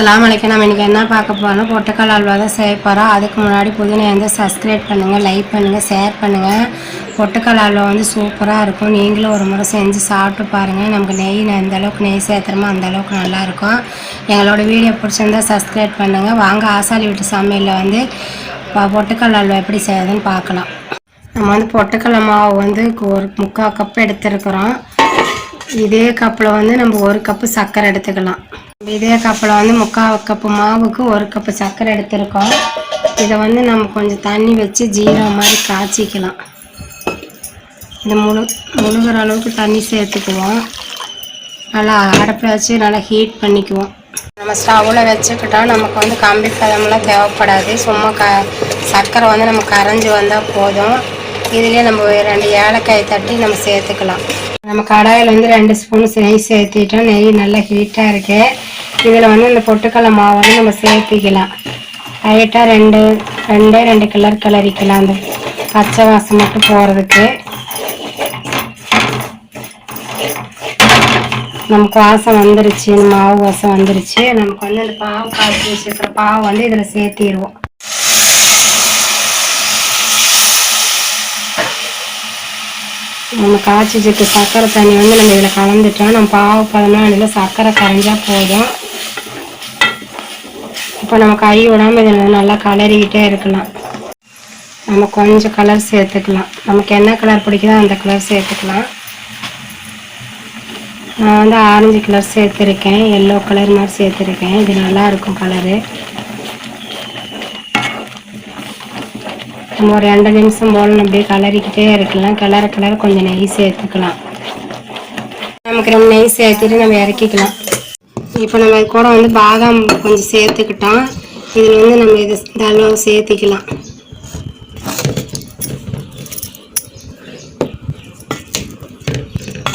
அஸ்லாம் அலைக்கும். நம்ம இன்றைக்கி என்ன பார்க்க போகிறோம் பொட்டக்கால் அல்வா தான் செய்ய போகிறோம் அதுக்கு முன்னாடி புதினா வந்து சப்ஸ்கிரைப் பண்ணுங்கள் லைக் பண்ணுங்கள் ஷேர் பண்ணுங்கள் பொட்டக்கால் அல்வா வந்து சூப்பராக இருக்கும். நீங்களும் ஒரு முறை செஞ்சு சாப்பிட்டு பாருங்கள் நமக்கு நெய் எந்த அளவுக்கு நெய் சேர்த்துறமோ அந்த அளவுக்கு நல்லாயிருக்கும் எங்களோட வீடியோ பிடிச்சிருந்தா சப்ஸ்கிரைப் பண்ணுங்கள் வாங்க ஆசாலி வீட்டு சமையலில் வந்து பொட்டக்கால் அல்வா எப்படி செய்யுதுன்னு பார்க்கலாம். நம்ம வந்து பொட்டுக்கடலை மாவு வந்து ஒரு முக்கால் கப் எடுத்துருக்குறோம். இதே கப்பில் வந்து நம்ம ஒரு கப்பு சர்க்கரை எடுத்துக்கலாம். இதே கப்பில் வந்து முக்கால் கப்பு மாவுக்கு ஒரு கப்பு சர்க்கரை எடுத்திருக்கோம். இதை வந்து நம்ம கொஞ்சம் தண்ணி வச்சு ஜீரகம் மாதிரி காய்ச்சிக்கலாம். இந்த முழு முழுகிற அளவுக்கு தண்ணி சேர்த்துக்குவோம். நல்லா அடுப்பில் வச்சு நல்லா ஹீட் பண்ணிக்குவோம். நம்ம ஸ்டவ்வில் வச்சுக்கிட்டா நமக்கு வந்து கம்பி பதமெல்லாம் தேவைப்படாது. சும்மா க சர்க்கரை வந்து நம்ம கரைஞ்சி வந்தால் போதும். இதுலேயே நம்ம ரெண்டு ஏலக்காய் தட்டி நம்ம சேர்த்துக்கலாம். நம்ம கடாயில் வந்து ரெண்டு ஸ்பூன் நெய் சேர்த்திட்டோம் நெய் நல்லா ஹீட்டாக இருக்கு. இதில் வந்து இந்த பொட்டுக்கடலை மாவு வந்து நம்ம சேர்த்திக்கலாம். லைட்டாக ரெண்டு ரெண்டே ரெண்டு கிளர் கிளறிக்கலாம். அந்த பச்சை வாசம் மட்டும் போகிறதுக்கு நமக்கு வாசம் வந்துருச்சு மாவு வாசம் வந்துருச்சு. நமக்கு வந்து இந்த பாவு காய்ச்சி வச்சுருக்கிற பாவு வந்து இதில் சேர்த்திடுவோம் நம்ம காய்ச்சி வச்சிருக்க சர்க்கரை தண்ணி வந்து நம்ம இதில் கலந்துட்டோம் நம்ம பாவு பதம்லாம் இதில் சர்க்கரை கரைஞ்சால் போதும். இப்போ நம்ம கை விடாமல் இதில் நல்லா கலரிக்கிட்டே இருக்கலாம். நம்ம கொஞ்சம் கலர் சேர்த்துக்கலாம். நமக்கு என்ன கலர் பிடிக்குதோ அந்த கலர் சேர்த்துக்கலாம். நான் வந்து ஆரஞ்சு கலர் சேர்த்துருக்கேன் எல்லோ கலர் மாதிரி சேர்த்துருக்கேன். இது நல்லாயிருக்கும் கலரு நம்ம ஒரு ரெண்டு நிமிஷம் போல் அப்படியே கலரிக்கிட்டே இருக்கலாம். கிளற கலர் கொஞ்சம் நெய் சேர்த்துக்கலாம். நமக்கு நம்ம நெய் சேர்த்துட்டு நம்ம இறக்கிக்கலாம். இப்போ நம்ம கூட வந்து பாதாம் கொஞ்சம் சேர்த்துக்கிட்டோம். இதில் வந்து நம்ம இது இந்த சேர்த்துக்கலாம்.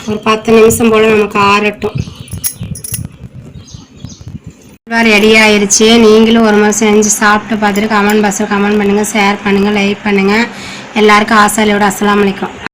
ஒரு பத்து நிமிஷம் போல் நமக்கு ஆறட்டும். ரெடி ஆயிருச்சு நீங்களும் ஒரு முறை செஞ்சு சாப்பிட்டு பார்த்துட்டு கமெண்ட் பாக்ஸில் கமெண்ட் பண்ணுங்கள் ஷேர் பண்ணுங்கள் லைக் பண்ணுங்கள் எல்லாருக்கும் ஆசாலியோட அஸ்லாம் அலைக்கும்.